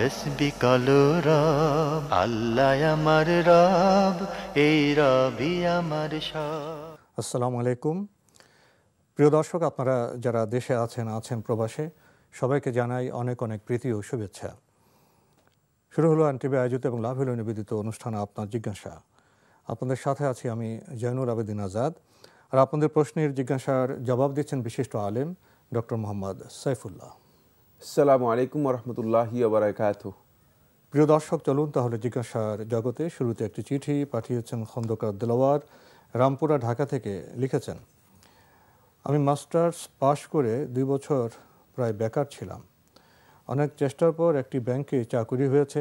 তসবি কলো রব, আল্লাহ আমার রব, এই রবি আমার সব। আসসালামু আলাইকুম। প্রিয় দর্শক, আপনারা যারা দেশে আছেন আছেন প্রবাসে, সবাইকে জানাই অনেক অনেক প্রীতি ও শুভেচ্ছা। শুরু হলো আনটিভি আয়োজিত এবং লাভ হলো নিবেদিত অনুষ্ঠানে আপনার জিজ্ঞাসা। আপনাদের সাথে আছি আমি জয়নুর আবেদিন আজাদ। আর আপনাদের প্রশ্নের জিজ্ঞাসার জবাব দিচ্ছেন বিশিষ্ট আলেম ডক্টর মোহাম্মদ সাইফুল্লাহ। আসসালামু আলাইকুম রহমতুল্লাহি বারাকাত প্রিয় দর্শক, চলুন তাহলে জিজ্ঞাসার জগতে শুরুতে একটি চিঠি পাঠিয়েছেন খন্দকার দেলাওয়ার, রামপুরা, ঢাকা থেকে লিখেছেন, আমি মাস্টার্স পাশ করে দুই বছর প্রায় বেকার ছিলাম। অনেক চেষ্টার পর একটি ব্যাংকে চাকুরি হয়েছে।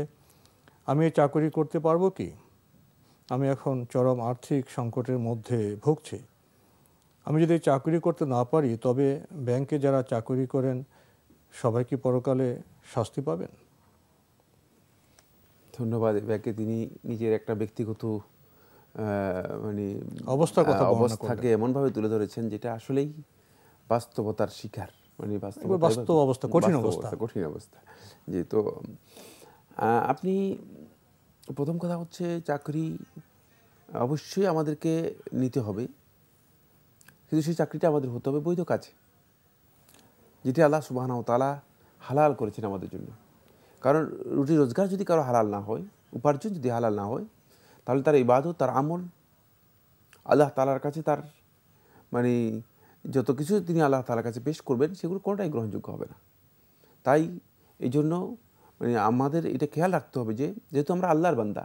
আমি এই চাকুরি করতে পারব কি? আমি এখন চরম আর্থিক সংকটের মধ্যে ভুগছি। আমি যদি চাকরি করতে না পারি, তবে ব্যাংকে যারা চাকুরি করেন সবাই কি পরকালে শাস্তি পাবেন? ধন্যবাদ ব্যাকে তিনি নিজের একটা ব্যক্তিগত মানে অবস্থার কথা অবস্থাকে এমনভাবে তুলে ধরেছেন যেটা আসলেই বাস্তবতার শিকার মানে বাস্তব অবস্থা, কঠিন অবস্থা। কঠিন অবস্থা। জি তো আপনি প্রথম কথা হচ্ছে চাকরি অবশ্যই আমাদেরকে নিতে হবে। কিন্তু সেই চাকরিটা আমাদের হতে হবে বৈধ কাজে। যেটি আল্লাহ সুবাহানা তালা হালাল করেছেন আমাদের জন্য। কারণ রুটি রোজগার যদি কারও হালাল না হয়, উপার্জন যদি হালাল না হয়, তাহলে তার ইবাদত, তার আমল আল্লাহ তালার কাছে তার মানে যত কিছু তিনি আল্লাহ তালার কাছে পেশ করবেন, সেগুলো কোনোটাই গ্রহণযোগ্য হবে না। তাই এই জন্য মানে আমাদের এটা খেয়াল রাখতে হবে যে, যেহেতু আমরা আল্লাহর বান্দা,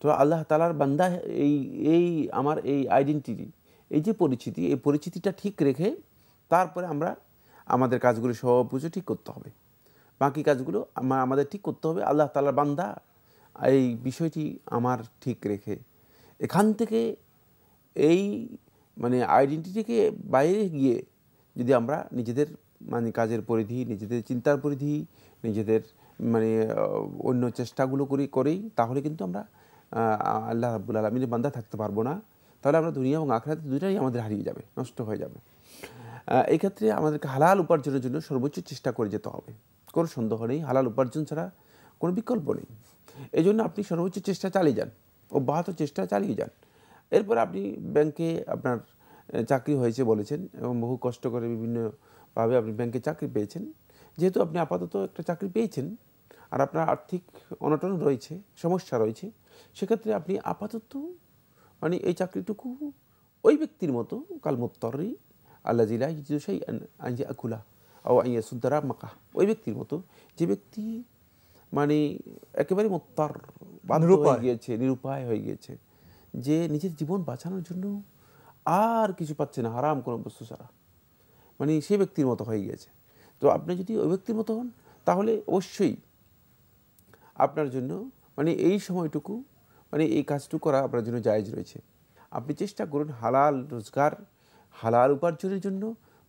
তো আল্লাহ তালার বান্দা এই এই আমার এই আইডেন্টিটি এই যে পরিচিতি, এই পরিচিতিটা ঠিক রেখে তারপরে আমরা আমাদের কাজগুলো সব কিছু ঠিক করতে হবে। বাকি কাজগুলো আমা- আমাদের ঠিক করতে হবে আল্লাহ তালার বান্দা। এই বিষয়টি আমার ঠিক রেখে। এখান থেকে এই মানে আইডেন্টিটিকে বাইরে গিয়ে যদি আমরা নিজেদের মানে কাজের পরিধি, নিজেদের চিন্তার পরিধি, নিজেদের মানে অন্য চেষ্টাগুলো করি, করেই তাহলে কিন্তু আমরা আল্লাহ রাব্বুল আলমিনের বান্দা থাকতে পারব না। তাহলে আমরা দুনিয়া এবং আখরাতে দুটাই আমাদের হারিয়ে যাবে, নষ্ট হয়ে যাবে। এই আমাদেরকে হালাল উপার্জনের জন্য সর্বোচ্চ চেষ্টা করে যেতে হবে। কোনো সন্দেহ নেই, হালাল উপার্জন ছাড়া কোনো বিকল্প নেই। এই জন্য আপনি সর্বোচ্চ চেষ্টা চালিয়ে যান, অব্যাহত চেষ্টা চালিয়ে যান। এরপর আপনি ব্যাংকে আপনার চাকরি হয়েছে বলেছেন এবং বহু কষ্ট করে বিভিন্নভাবে আপনি ব্যাংকে চাকরি পেয়েছেন। যেহেতু আপনি আপাতত একটা চাকরি পেয়েছেন আর আপনার আর্থিক অনটন রয়েছে, সমস্যা রয়েছে, সেক্ষেত্রে আপনি আপাতত মানে এই চাকরিটুকু ওই ব্যক্তির মতো কালমুত্তরি আল্লাহ জিলা সেই আইজে আকুলা ও আইয়া সুদ্দারা মাকা ওই ব্যক্তির মতো যে ব্যক্তি মানে একেবারে মোত্তার হয়ে নিরুপায়। গিয়েছে নিরুপায় হয়ে গিয়েছে যে নিজের জীবন বাঁচানোর জন্য আর কিছু পাচ্ছে না হারাম কোনো বস্তু ছাড়া। মানে সেই ব্যক্তির মতো হয়ে গিয়েছে। তো আপনি যদি ওই ব্যক্তির মতো হন তাহলে অবশ্যই আপনার জন্য মানে এই সময়টুকু মানে এই কাজটুকু করা আপনার জন্য জায়েজ রয়েছে। আপনি চেষ্টা করুন হালাল রোজগার হালাল উপার্জনের জন্য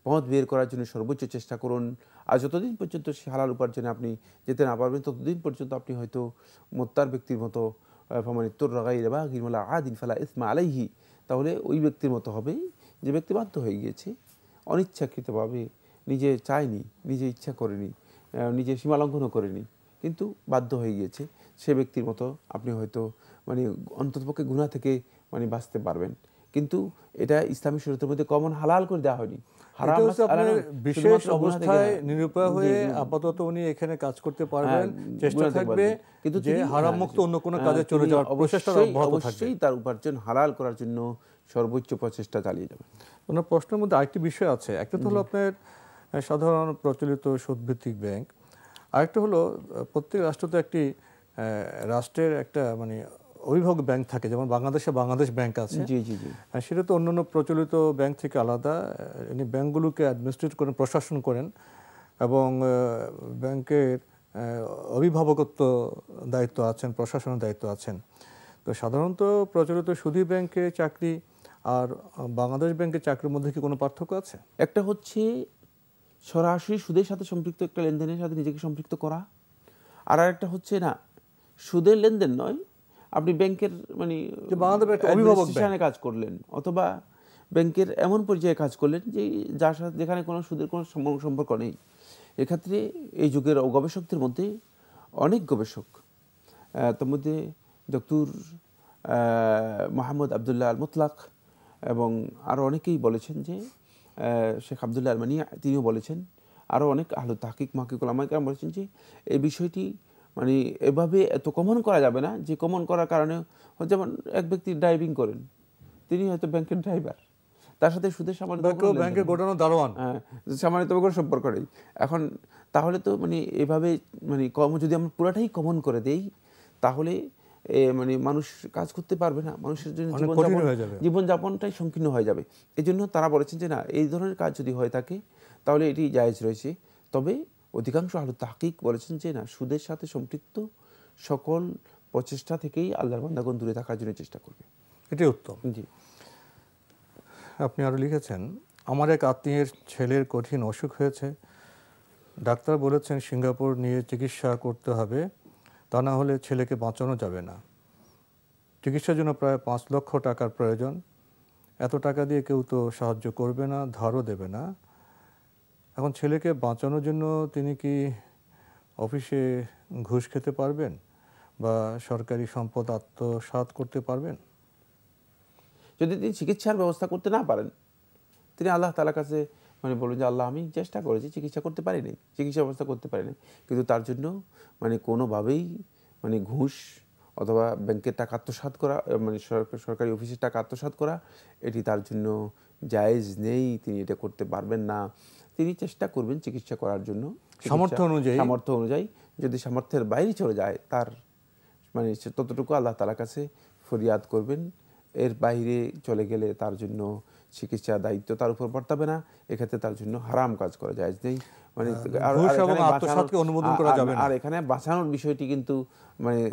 পথ বের করার জন্য সর্বোচ্চ চেষ্টা করুন। আর যতদিন পর্যন্ত সে হালাল উপার্জনে আপনি যেতে না পারবেন, ততদিন পর্যন্ত আপনি হয়তো মোত্তার ব্যক্তির মতো তোর রাগাই রেবা গিরমালা আদিন ফালা ইসমা আলাইহি, তাহলে ওই ব্যক্তির মতো হবে যে ব্যক্তি বাধ্য হয়ে গিয়েছে, অনিচ্ছাকৃতভাবে নিজে চায়নি, নিজে ইচ্ছা করেনি নিজে সীমালঙ্ঘনও করেনি, কিন্তু বাধ্য হয়ে গিয়েছে, সে ব্যক্তির মতো আপনি হয়তো মানে অন্ততপক্ষে গুণা থেকে মানে বাঁচতে পারবেন। কিন্তু এটা ইসলামী শরীয়তের মধ্যে কমন হালাল করে দেওয়া হয়নি। বিশেষ অবস্থায় নিরুপায় হয়ে আপাতত উনি এখানে কাজ করতে পারবেন হ্যাঁ, চেষ্টা থাকবে কিন্তু যে হারাম হ্যাঁ, মুক্ত অন্য কোনো হ্যাঁ, কাজে চলে যাওয়ার প্রচেষ্টা অবশ্যই- তার উপার্জন হালাল করার জন্য সর্বোচ্চ প্রচেষ্টা চালিয়ে যাবেন। ওনার প্রশ্নের মধ্যে আরেকটি বিষয় আছে। একটা তো হলো আপনার সাধারণ প্রচলিত সুদভিত্তিক ব্যাংক। আরেকটা হলো প্রত্যেক রাষ্ট্র তো একটি আহ, রাষ্ট্রের একটা মানে অভিভাবক ব্যাংক থাকে যেমন বাংলাদেশে বাংলাদেশ ব্যাংক আছে। জি জি জি। সেটা তো অন্যান্য প্রচলিত ব্যাংক থেকে আলাদা। ইনি ব্যাংকগুলোকে অ্যাডমিনিস্ট্রেট করেন প্রশাসন করেন এবং ব্যাংকের অভিভাবকত্ব দায়িত্ব আছেন প্রশাসনের দায়িত্ব আছেন। তো সাধারণত প্রচলিত সুদী ব্যাংকে চাকরি আর বাংলাদেশ ব্যাংকের চাকরির মধ্যে কি কোনো পার্থক্য আছে? একটা হচ্ছে সরাসরি সুদের সাথে সম্পৃক্ত একটা লেনদেনের সাথে নিজেকে সম্পৃক্ত করা। আর একটা হচ্ছে না সুদের লেনদেন নয় আপনি ব্যাংকের মানে কাজ করলেন অথবা ব্যাংকের এমন পর্যায়ে কাজ করলেন যে যার সাথে যেখানে কোনো সুদের কোনো সম্পর্ক- নেই। এক্ষেত্রে এই যুগের গবেষকদের মধ্যে অনেক গবেষক তার মধ্যে doctor Mohammad Abdullah Al Mutlaq এবং আরও অনেকেই বলেছেন যে শেখ আবদুল্লাহ আলমানি তিনিও বলেছেন আরও অনেক আহলু তাহকিক মাহকিকুল আমাকে বলেছেন যে এই বিষয়টি মানে এভাবে এত কমন করা যাবে না যে কমন করার কারণে যেমন এক ব্যক্তি ড্রাইভিং করেন তিনি হয়তো ব্যাংকের ড্রাইভার তার সাথে সুদের সামান্য ব্যাংকে গোটানো দারোয়ান। হ্যাঁ কোনো সম্পর্ক নেই। এখন তাহলে তো মানে এভাবে মানে কম যদি আমরা পুরাটাই কমন করে দেই তাহলে মানে মানুষ কাজ করতে পারবে না মানুষের জন্য জীবনযাপন। জীবনযাপনটাই সংকীর্ণ হয়ে যাবে। এই জন্য তারা বলেছেন যে না এই ধরনের কাজ যদি হয়ে থাকে তাহলে এটি জায়েজ রয়েছে। তবে অধিকাংশ আলু তাহকিক বলেছেন যে না সুদের সাথে সম্পৃক্ত সকল প্রচেষ্টা থেকেই আল্লাহর বান্দাগণ দূরে থাকার জন্য চেষ্টা করবে। এটি উত্তম। জি। আপনি আরও লিখেছেন আমার এক আত্মীয়ের ছেলের কঠিন অসুখ হয়েছে। ডাক্তার বলেছেন সিঙ্গাপুর নিয়ে চিকিৎসা করতে হবে তা না হলে ছেলেকে বাঁচানো যাবে না। চিকিৎসার জন্য প্রায় পাঁচ লক্ষ টাকার প্রয়োজন। এত টাকা দিয়ে কেউ তো সাহায্য করবে না ধারও দেবে না। এখন ছেলেকে বাঁচানোর জন্য তিনি কি অফিসে ঘুষ খেতে পারবেন? বা সরকারি সম্পদ আত্মসাৎ করতে পারবেন? যদি তিনি চিকিৎসার ব্যবস্থা করতে না পারেন, তিনি আল্লাহ তালার কাছে মানে বলুন যে, আল্লাহ, আমি চেষ্টা করেছি, চিকিৎসা করতে পারিনি, চিকিৎসা ব্যবস্থা করতে পারিনি। কিন্তু তার জন্য মানে কোনোভাবেই মানে ঘুষ অথবা ব্যাংকের টাকা আত্মসাৎ করা মানে সরকারি অফিসের টাকা আত্মসাৎ করা, এটি তার জন্য জায়েজ নেই তিনি এটা করতে পারবেন না। তিনি চেষ্টা করবেন চিকিৎসা করার জন্য। সামর্থ্য অনুযায়ী? সামর্থ্য অনুযায়ী যদি সামর্থ্যের বাইরে চলে যায় তার মানে ততটুকু আল্লাহ তালার কাছে ফরিয়াদ করবেন। এর বাইরে চলে গেলে তার জন্য চিকিৎসা দায়িত্ব তার উপর বর্তাবে না। এক্ষেত্রে তার জন্য হারাম কাজ করা যায় নেই। মানে অনুমোদন করা যাবে আর এখানে বাঁচানোর বিষয়টি কিন্তু মানে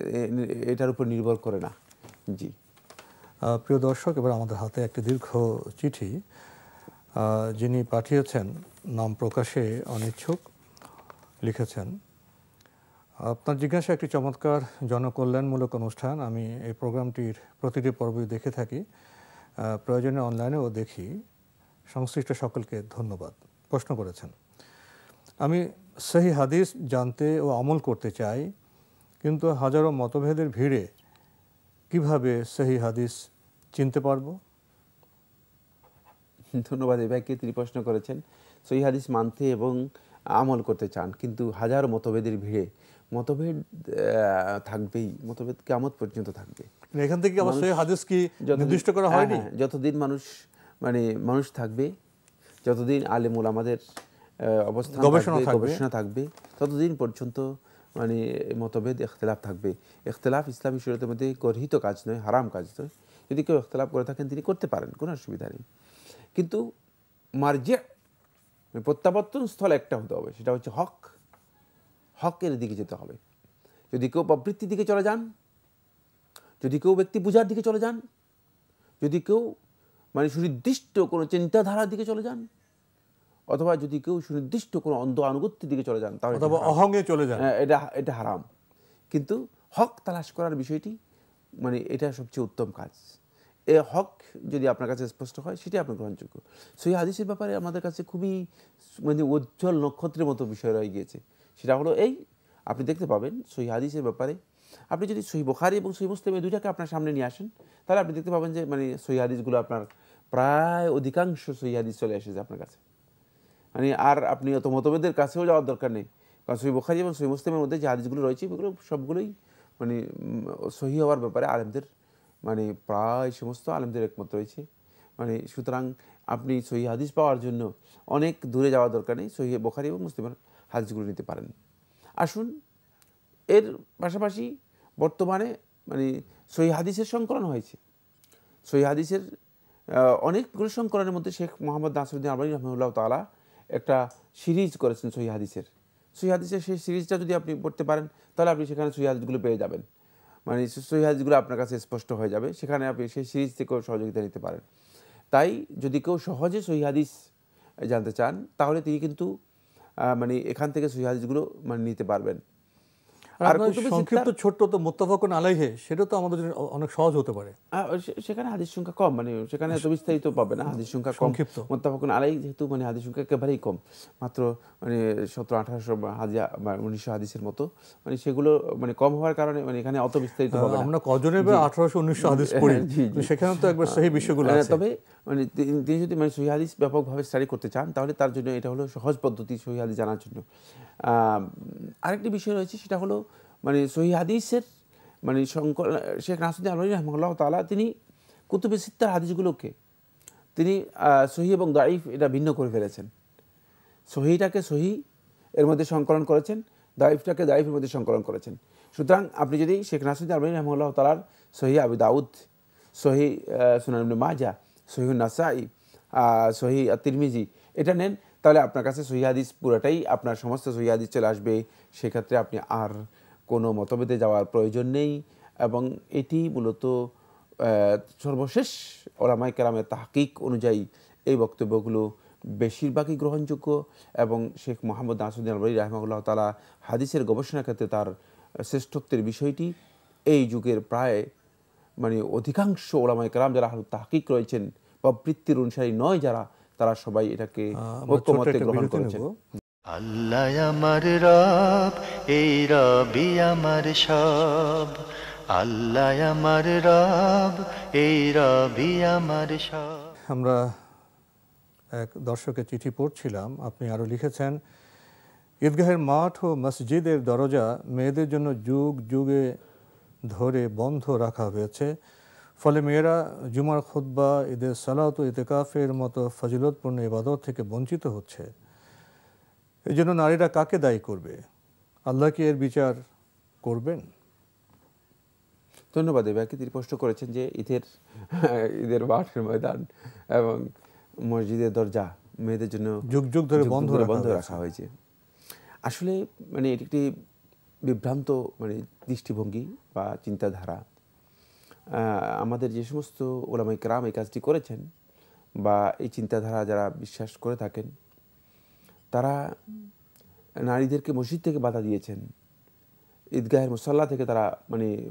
এটার উপর নির্ভর করে না। জি। প্রিয় দর্শক, এবার আমাদের হাতে একটি দীর্ঘ চিঠি যিনি পাঠিয়েছেন, নাম প্রকাশে অনিচ্ছুক, লিখেছেন, আপনার জিজ্ঞাসা একটি চমৎকার জনকল্যাণমূলক অনুষ্ঠান। আমি এই প্রোগ্রামটির প্রতিটি পর্বই দেখে থাকি প্রয়োজনে অনলাইনেও দেখি। সংশ্লিষ্ট সকলকে ধন্যবাদ। প্রশ্ন করেছেন, আমি সেই হাদিস জানতে ও আমল করতে চাই, কিন্তু হাজারো মতভেদের ভিড়ে কীভাবে সহি হাদিস চিনতে পারব? ধন্যবাদ এই ভাইকে তিনি প্রশ্ন করেছেন। সহি হাদিস মানতে এবং আমল করতে চান কিন্তু হাজার মতভেদের ভিড়ে মতভেদ থাকবেই মতভেদ কেমন পর্যন্ত থাকবে। মানে এখান থেকে আবার সহি হাদিস কি নির্দিষ্ট করা হ্যাঁ, হয়নি? হ্যাঁ, যতদিন মানুষ মানে মানুষ থাকবে যতদিন আলেমুল আমাদের অবস্থান। গবেষণা থাকবে ততদিন পর্যন্ত মানে মতভেদ এখতলাফ থাকবে এখতলাফ ইসলামী শরীয়তের মধ্যে গর্হিত কাজ নয়, হারাম কাজ নয়। যদি কেউ এখতলাফ করে থাকেন, তিনি করতে পারেন, কোনো অসুবিধা নেই। কিন্তু মার্জে মানে প্রত্যাবর্তন স্থল একটা হতে হবে, সেটা হচ্ছে হক। হকের দিকে যেতে হবে। যদি কেউ প্রবৃত্তির দিকে চলে যান, যদি কেউ ব্যক্তি পূজার দিকে চলে যান, যদি কেউ মানে সুনির্দিষ্ট কোনো চিন্তাধারার দিকে চলে যান অথবা যদি কেউ সুনির্দিষ্ট কোনো অন্ধ আনুগত্যের দিকে চলে যান তাহলে অথবা। অহঙ্গে চলে যান। হ্যাঁ, এটা এটা হারাম। কিন্তু হক তালাশ করার বিষয়টি মানে এটা সবচেয়ে উত্তম কাজ। এ হক যদি আপনার কাছে স্পষ্ট হয় সেটাই আপনার গ্রহণযোগ্য। সেই হাদিসের ব্যাপারে আমাদের কাছে খুবই মানে উজ্জ্বল নক্ষত্রের মতো বিষয় রয়ে গিয়েছে। সেটা হলো এই আপনি দেখতে পাবেন সই হাদিসের ব্যাপারে আপনি যদি সই বোখারি এবং সই মুসলিম এই দুইটাকে আপনার সামনে নিয়ে আসেন তাহলে আপনি দেখতে পাবেন যে মানে সই হাদিসগুলো আপনার প্রায় অধিকাংশ সই হাদিস চলে এসেছে আপনার কাছে। মানে আর আপনি অত মতভেদের কাছেও যাওয়ার দরকার নেই। কারণ সই বোখারি এবং সই মুসলিমের মধ্যে যে হাদিসগুলো রয়েছে, এগুলো সবগুলোই মানে সহি হওয়ার ব্যাপারে আলেমদের মানে প্রায় সমস্ত আলেমদের একমত রয়েছে। মানে সুতরাং আপনি সহি হাদিস পাওয়ার জন্য অনেক দূরে যাওয়ার দরকার নেই, সহি বোখারি এবং মুসলিমের হাদিসগুলো নিতে পারেন। আসুন, এর পাশাপাশি বর্তমানে মানে সহি হাদিসের সংকলন হয়েছে। সহি হাদিসের অনেকগুলো সংকলনের মধ্যে শেখ মোহাম্মদ নাসরুদ্দিন আলবানী রহমুল্লাহ তালা একটা সিরিজ করেছেন সহি হাদিসের। সহি হাদিসের সেই সিরিজটা যদি আপনি পড়তে পারেন, তাহলে আপনি সেখানে সহি হাদিসগুলো পেয়ে যাবেন। মানে সহি হাদিসগুলো আপনার কাছে স্পষ্ট হয়ে যাবে, সেখানে আপনি সেই সিরিজ থেকেও সহযোগিতা নিতে পারেন। তাই যদি কেউ সহজে সহি হাদিস জানতে চান, তাহলে তিনি কিন্তু মানে এখান থেকে সহি হাদিসগুলো মানে নিতে পারবেন। আর সংক্ষিপ্ত ছোট্ট তো মোত্তাফাকুন আলাইহে সেটা তো আমাদের জন্য অনেক সহজ হতে পারে। সেখানে হাদিস সংখ্যা কম মানে সেখানে এত বিস্তারিত পাবে না হাদিস সংখ্যা কম। সংক্ষিপ্ত। মোত্তাফাকুন আলাই যেহেতু মানে হাদিস সংখ্যা একেবারেই কম। মাত্র মানে সতেরো আঠারোশো উনিশশো হাদিসের মতো। মানে সেগুলো মানে কম হওয়ার কারণে মানে এখানে অত বিস্তারিত না। আমরা কজনে বা আঠারোশো উনিশশো হাদিস পড়ি। সেখানে তো একবার সেই বিষয়গুলো হ্যাঁ, তবে মানে তিনি- যদি মানে সহি হাদিস ব্যাপকভাবে স্টাডি করতে চান তাহলে তার জন্য এটা হলো সহজ পদ্ধতি সহি হাদিস জানার জন্য। আরেকটি বিষয় রয়েছে, সেটা হলো মানে সহি হাদিসের মানে শঙ্কর শেখ নাসুদ্দিন আলমী রহমাল্লাহ তালা তিনি কুতুবে সিত্তার হাদিসগুলোকে, তিনি সহি এবং দাইফ এটা ভিন্ন করে ফেলেছেন। সহিটাকে সহি এর মধ্যে সংকলন করেছেন দাইফটাকে দাইফের মধ্যে সংকলন করেছেন। সুতরাং আপনি যদি শেখ নাসুদ্দিন আলমী রহমাল্লাহ তালার সহি আবু দাউদ, সহি সুনান মাজা সহি নাসাই সহি তিরমিজি এটা নেন তাহলে আপনার কাছে সহি হাদিস পুরোটাই আপনার সমস্ত সহি হাদিস চলে আসবে। সেক্ষেত্রে আপনি আর কোনো মতভেদে যাওয়ার প্রয়োজন নেই এবং এটি মূলত সর্বশেষ ওলামাই কেরামের তাহকিক অনুযায়ী এই বক্তব্যগুলো বেশিরভাগই গ্রহণযোগ্য এবং শেখ মোহাম্মদ নাসুদ্দিন আলবাই রাহমাউল্লাহ তালা হাদিসের গবেষণা ক্ষেত্রে তার শ্রেষ্ঠত্বের বিষয়টি এই যুগের প্রায় মানে অধিকাংশ ওলামাই কেরাম যারা তাহকিক রয়েছেন বা বৃত্তির অনুসারী নয় যারা তারা সবাই এটাকে ঐক্যমতে গ্রহণ নেব। আল্লাহ আমার রব এই রবি আমার সব। আল্লাহ আমার রব এই রবি আমার সব। আমরা এক দর্শকের চিঠি পড়ছিলাম। আপনি আরও লিখেছেন ঈদগাহের মাঠ ও মসজিদের দরজা মেয়েদের জন্য যুগ যুগে ধরে বন্ধ রাখা হয়েছে। ফলে মেয়েরা জুমার খুতবা ঈদের সালাত ও ইতেকাফের মতো ফজিলতপূর্ণ ইবাদত থেকে বঞ্চিত হচ্ছে। এই জন্য নারীরা কাকে দায়ী করবে? আল্লাহ কি এর বিচার করবেন? ধন্যবাদ। ভাইকে তিনি প্রশ্ন করেছেন যে ঈদের ঈদের মাঠের ময়দান এবং মসজিদের দরজা মেয়েদের জন্য যুগ যুগ ধরে বন্ধ বন্ধ রাখা হয়েছে। আসলে মানে এটি একটি বিভ্রান্ত মানে দৃষ্টিভঙ্গি বা চিন্তাধারা। আমাদের যে সমস্ত ওলামাই ক্রাম এই কাজটি করেছেন বা এই চিন্তাধারা যারা বিশ্বাস করে থাকেন তারা নারীদেরকে মসজিদ থেকে বাধা দিয়েছেন। ঈদগাহের মুসল্লা থেকে তারা মানে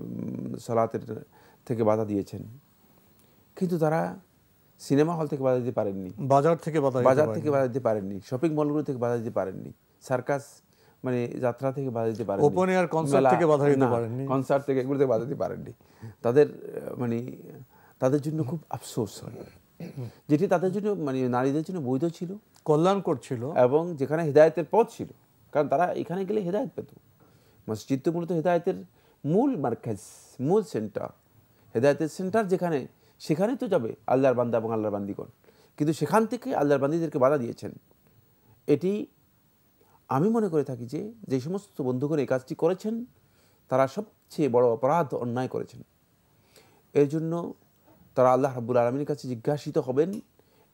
সলাতের থেকে বাধা দিয়েছেন। কিন্তু তারা সিনেমা হল থেকে বাধা দিতে পারেননি। বাজার থেকে বাজার থেকে বাধা দিতে পারেননি। শপিং মলগুলো থেকে বাধা দিতে পারেননি। সার্কাস মানে যাত্রা থেকে বাধা দিতে Open air concert মেলা- থেকে বাধা দিতে পারেননি। কনসার্ট থেকে এগুলো থেকে বাধা দিতে পারেননি। তাদের মানে তাদের জন্য খুব আফসোস হয়। যেটি তাদের জন্য মানে নারীদের জন্য বৈধ ছিল। কল্যাণ করছিল এবং যেখানে হেদায়েতের পথ ছিল। কারণ তারা এখানে গেলে হেদায়েত পেত। মসজিদ তো মূলত হেদায়েতের মূল মার্কাজ মূল সেন্টার হেদায়েতের সেন্টার যেখানে সেখানে তো যাবে আল্লাহর বান্দা এবং আল্লাহর বান্দিগণ। কিন্তু সেখান থেকে আল্লাহর বান্দিদেরকে বাধা দিয়েছেন। এটি আমি মনে করে থাকি যে যে সমস্ত বন্ধুগণ এই কাজটি করেছেন, তারা সবচেয়ে বড় অপরাধ অন্যায় করেছেন। এর জন্য তারা আল্লাহ রাব্বুল আলমীর কাছে জিজ্ঞাসিত হবেন,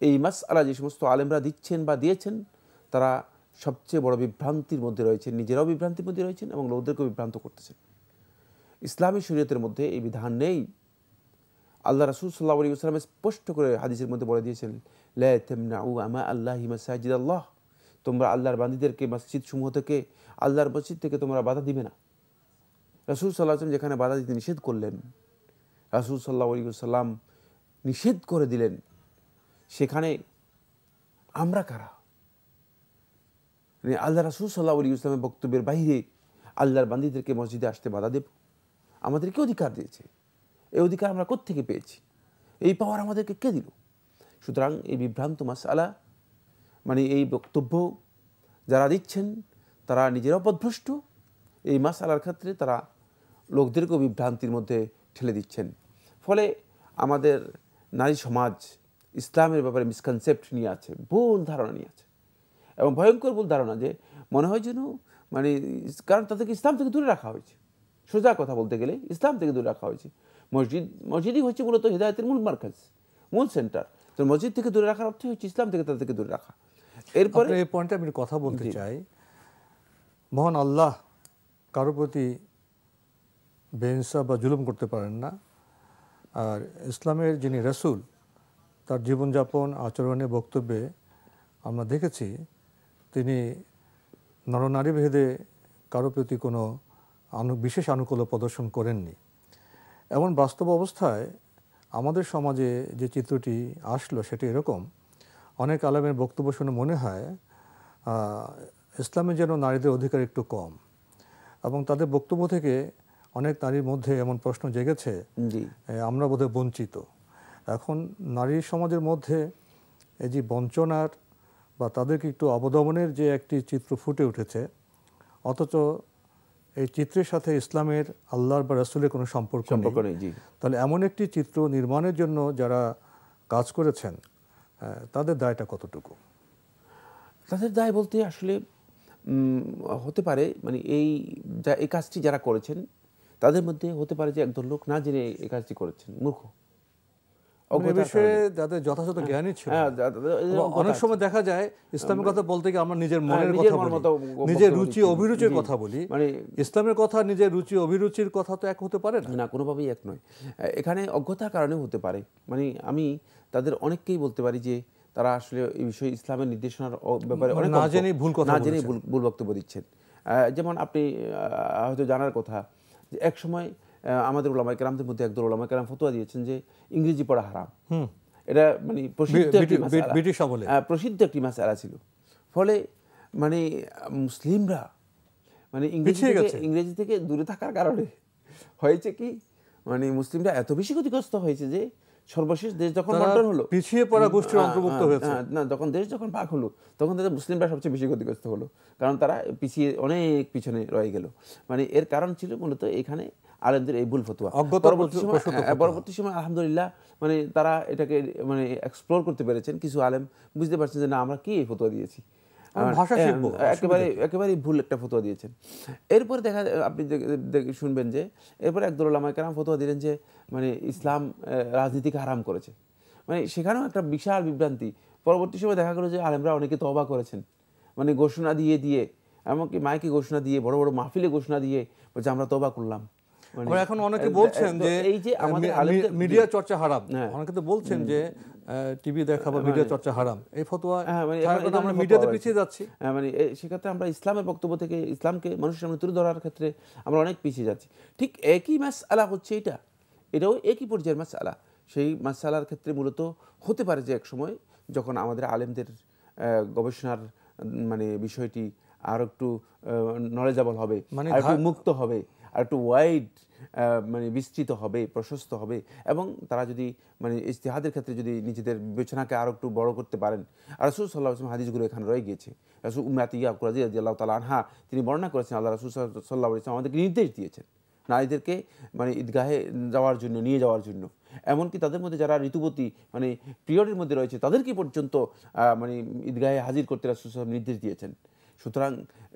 এই মাস আলা যে সমস্ত আলেমরা দিচ্ছেন বা দিয়েছেন, তারা সবচেয়ে বড় বিভ্রান্তির মধ্যে রয়েছেন, নিজেরাও বিভ্রান্তির মধ্যে রয়েছেন এবং লোকদেরকেও বিভ্রান্ত করতেছেন। ইসলামী শরীয়তের মধ্যে এই বিধান নেই। আল্লাহ রাসুল সাল্লাহ আলী আসলাম স্পষ্ট করে হাদিসের মধ্যে বলে দিয়েছেন, লা তামনাউ আমা আল্লাহি আল্লাহ তোমরা আল্লাহর বান্দীদেরকে মসজিদ সমূহ থেকে, আল্লাহর মসজিদ থেকে তোমরা বাধা দিবে না। রাসুল সাল্লাহ আসলাম যেখানে বাধা দিতে নিষেধ করলেন, রাসুল সাল্লাহ সাল্লাম নিষেধ করে দিলেন, সেখানে আমরা কারা? মানে আল্লাহ রাসুল সাল্লাহ আলী ইসলামের বক্তব্যের বাইরে আল্লাহর বান্দীদেরকে মসজিদে আসতে বাধা দেব? আমাদেরকে অধিকার দিয়েছে। এই অধিকার আমরা কোত্থেকে পেয়েছি? এই পাওয়ার আমাদেরকে কে দিল? সুতরাং এই বিভ্রান্ত মাসালা মানে এই বক্তব্য যারা দিচ্ছেন, তারা নিজেরা পদভ্রষ্ট এই মাসালার ক্ষেত্রে তারা লোকদেরকেও বিভ্রান্তির মধ্যে ঠেলে দিচ্ছেন। ফলে আমাদের নারী সমাজ ইসলামের ব্যাপারে মিসকনসেপ্ট নিয়ে আছে, ভুল ধারণা নিয়ে আছে। এবং ভয়ঙ্কর ভুল ধারণা যে মনে হয় যেন মানে কারণ তাদেরকে ইসলাম থেকে দূরে রাখা হয়েছে। সোজা কথা বলতে গেলে ইসলাম থেকে দূরে রাখা হয়েছে। মসজিদ, মসজিদই হচ্ছে মূলত হৃদায়তের মূল মার্কাজ, মূল সেন্টার তো মসজিদ থেকে দূরে রাখার অর্থ হচ্ছে ইসলাম থেকে তাদেরকে দূরে রাখা। এরপরে এই পয়েন্টে আমি কথা বলতে চাই। মহান আল্লাহ কারও প্রতি বেইনসাফ বা জুলুম করতে পারেন না। আর ইসলামের যিনি রসুল তার জীবনযাপন আচরণে বক্তব্যে আমরা দেখেছি তিনি নরনারী ভেদে কারও প্রতি কোনো আনু বিশেষ আনুকূল্য প্রদর্শন করেননি। এমন বাস্তব অবস্থায় আমাদের সমাজে যে চিত্রটি আসলো সেটি এরকম অনেক আলমের বক্তব্য শুনে মনে হয় ইসলামে যেন নারীদের অধিকার একটু কম। এবং তাদের বক্তব্য থেকে অনেক নারীর মধ্যে এমন প্রশ্ন জেগেছে আমরা বোধহয় বঞ্চিত। এখন নারী সমাজের মধ্যে এই যে বঞ্চনার বা তাদেরকে একটু অবদমনের যে একটি চিত্র ফুটে উঠেছে অথচ এই চিত্রের সাথে ইসলামের আল্লাহর বা রসুলের কোনো সম্পর্ক নেই। তাহলে এমন একটি চিত্র নির্মাণের জন্য যারা কাজ করেছেন তাদের দায়টা কতটুকু? তাদের দায় বলতে আসলে হতে পারে মানে এই যা, এই কাজটি যারা করেছেন, তাদের মধ্যে হতে পারে যে একদল লোক না জেনে এই কাজটি করেছেন, মূর্খ। বিষয়ে যাদের যথাযথ জ্ঞানই ছিল না। যা- যা- এদের এবং অজ্ঞতা অনেক সময় দেখা যায় ইসলামের কথা বলতে গিয়ে আমরা নিজের মনের কথা বলি নিজের রুচি অভিরুচির কথা বলি মানে ইসলামের কথা নিজের রুচি অভিরুচির কথা তো এক হতে পারে না? না কোনোভাবেই এক নয়। এখানে অজ্ঞতার কারণে হতে পারে। মানে আমি তাদের অনেককেই বলতে পারি যে তারা আসলে এই বিষয়ে ইসলামের নির্দেশনার ব্যাপারে মানে অনেক না। জেনেই ভুল কথা না ভুল ভুল বক্তব্য দিচ্ছেন। যেমন আপনি হয়তো জানার কথা যে এক সময় আমাদের ওলামা কেরামদের মধ্যে একদল ওলামা কেরাম ফতোয়া দিয়েছেন যে ইংরেজি পড়া হারাম এটা মানে প্রসিদ্ধ। ব্রিটিশ আমলে। আহ, প্রসিদ্ধ একটি মাসালা ছিল ফলে মানে মুসলিমরা মানে ইংরেজি। ইংরেজি থেকে দূরে থাকার কারণে হয়েছে কি মানে মুসলিমরা এত বেশি ক্ষতিগ্রস্ত হয়েছে যে সর্বশেষ দেশ যখন বন্টন হলো পিছিয়ে পড়া গোষ্ঠীর অন্তর্ভুক্ত হ্যাঁ, হয়েছে। হ্যাঁ, না যখন দেশ যখন ভাগ হলো তখন তাদের মুসলিমরা সবচেয়ে বেশি ক্ষতিগ্রস্ত হলো কারণ তারা পিছিয়ে অনেক পিছনে রয়ে গেল মানে এর কারণ ছিল মূলত এখানে আলেমদের এই ভুল ফতুয়া পরবর্তী সময় হ্যাঁ। পরবর্তী সময় আলহামদুলিল্লাহ মানে তারা এটাকে মানে এক্সপ্লোর করতে পেরেছেন কিছু আলেম বুঝতে পারছেন যে না আমরা কি এই ফতোয়া দিয়েছি ভাষা শিখব, একেবারে ভুল একটা ফতোয়া দিয়েছেন। এরপরে দেখা আপনি শুনবেন যে এরপরে একদল কেরাম ফতোয়া দিলেন যে মানে ইসলাম রাজনীতিকে হারাম করেছে। মানে সেখানেও একটা বিশাল বিভ্রান্তি। পরবর্তী সময় দেখা গেলো যে আলেমরা অনেকে তওবা করেছেন। মানে ঘোষণা দিয়ে দিয়ে এমনকি মাইকে ঘোষণা দিয়ে বড় বড় মাহফিলে ঘোষণা দিয়ে বলছে আমরা তওবা করলাম। মানে এখন অনেকে বলছেন যে এই যে আমাদের মিডিয়া চর্চা হারাম। হ্যাঁ। অনেকে তো বলছেন যে টিভি দেখা বা মিডিয়া চর্চা হারাম। এই ফতোয়া হ্যাঁ, মানে আমরা মিডিয়াতে পিছিয়ে যাচ্ছি। হ্যাঁ, মানে সেক্ষেত্রে আমরা ইসলামের বক্তব্য থেকে ইসলামকে মানুষের সামনে তুলে ধরার ক্ষেত্রে আমরা অনেক পিছিয়ে যাচ্ছি। ঠিক একই মাস আলা হচ্ছে এটা। এটাও একই পর্যায়ের মাস আলা সেই ক্ষেত্রে মূলত হতে পারে যে এক সময় যখন আমাদের আলেমদের গবেষণার মানে বিষয়টি আর একটু নলেজেবল হবে মানে মুক্ত হবে। আর একটু ওয়াইড মানে বিস্তৃত হবে, প্রশস্ত হবে এবং তারা যদি মানে ইজতিহাদের ক্ষেত্রে যদি নিজেদের বিবেচনাকে আরও একটু বড় করতে পারেন। আর রসুল সাল্লাহ আসলাম হাদিসগুলো এখানে রয়ে গিয়েছে। রসুল উম্মাতিয়া কুরাজি আল্লাহ তালা আনহা, তিনি বর্ণনা করেছেন, আল্লাহ রসুল সাল্লাহ ইসলাম আমাদেরকে নির্দেশ দিয়েছেন নারীদেরকে মানে ঈদগাহে যাওয়ার জন্য, নিয়ে যাওয়ার জন্য। এমনকি তাদের মধ্যে যারা ঋতুবতী মানে পিরিয়ডের মধ্যে রয়েছে, তাদেরকে পর্যন্ত মানে ঈদগাহে হাজির করতে রাসুল সাল্লাম নির্দেশ দিয়েছেন। সুতরাং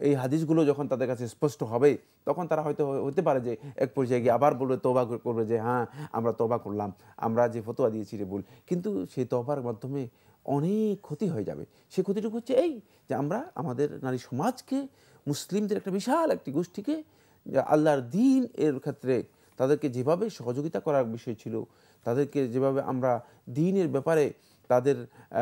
এই হাদিসগুলো যখন তাদের কাছে স্পষ্ট হবে, তখন তারা হয়তো হতে পারে যে এক পর্যায়ে গিয়ে আবার বলবে তোবা করবে যে হ্যাঁ আমরা তোবা করলাম, আমরা যে ফতোয়া দিয়েছি রে ভুল। কিন্তু সেই তোবার মাধ্যমে অনেক ক্ষতি হয়ে যাবে। সে ক্ষতিটুকু হচ্ছে এই যে আমরা আমাদের নারী সমাজকে, মুসলিমদের একটা বিশাল একটি গোষ্ঠীকে আল্লাহর দিন এর ক্ষেত্রে তাদেরকে যেভাবে সহযোগিতা করার বিষয় ছিল, তাদেরকে যেভাবে আমরা দিনের ব্যাপারে তাদের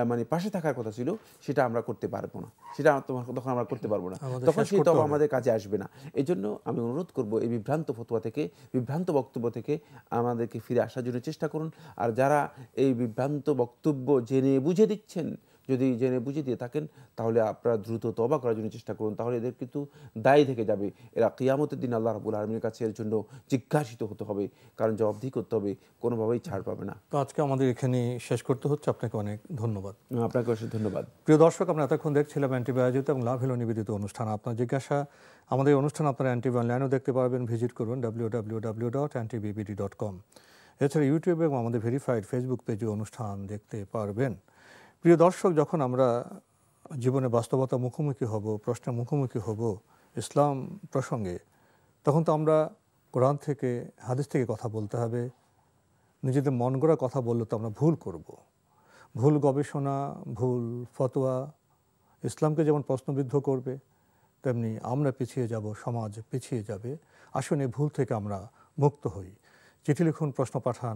মানে পাশে থাকার কথা ছিল সেটা আমরা করতে পারব না। সেটা তোমার তখন আমরা করতে পারব না। তখন সেই তবা আমাদের কাজে আসবে না। এই জন্য আমি অনুরোধ করব এই বিভ্রান্ত ফতোয়া থেকে বিভ্রান্ত বক্তব্য থেকে আমাদেরকে ফিরে আসার জন্য চেষ্টা করুন। আর যারা এই বিভ্রান্ত বক্তব্য জেনে বুঝে দিচ্ছেন যদি জেনে বুঝে দিয়ে থাকেন তাহলে আপনারা দ্রুত তবা করার জন্য চেষ্টা করুন। তাহলে এদের কিন্তু দায়ী থেকে যাবে। এরা কিয়ামতের দিন আল্লাহ রাবুল আলমীর কাছে এর জন্য জিজ্ঞাসিত হতে হবে কারণ জবাবদিহি করতে হবে কোনোভাবেই ছাড় পাবে না। তো আজকে আমাদের এখানে শেষ করতে হচ্ছে। আপনাকে অনেক ধন্যবাদ। আপনাকে অবশ্যই ধন্যবাদ। প্রিয় দর্শক আমরা এতক্ষণ দেখছিলাম অ্যান্টিভি আয়োজিত এবং লাভ হলো নিবেদিত অনুষ্ঠান। আপনার জিজ্ঞাসা আমাদের অনুষ্ঠান আপনারা অ্যান্টিভি অনলাইনেও দেখতে পারবেন ভিজিট করুন W W W dot ntvbd dot com এছাড়া ইউটিউবে এবং আমাদের ভেরিফাইড ফেসবুক পেজে অনুষ্ঠান দেখতে পারবেন। প্রিয় দর্শক, যখন আমরা জীবনে বাস্তবতা মুখোমুখি হব প্রশ্নের মুখোমুখি হব ইসলাম প্রসঙ্গে, তখন তো আমরা কোরআন থেকে, হাদিস থেকে কথা বলতে হবে। নিজেদের মন গড়া কথা বললে তো আমরা ভুল করব। ভুল গবেষণা, ভুল ফতোয়া, ইসলামকে যেমন প্রশ্নবিদ্ধ করবে, তেমনি আমরা পিছিয়ে যাব, সমাজ পিছিয়ে যাবে। আসুন এই ভুল থেকে আমরা মুক্ত হই। চিঠি লিখুন, প্রশ্ন পাঠান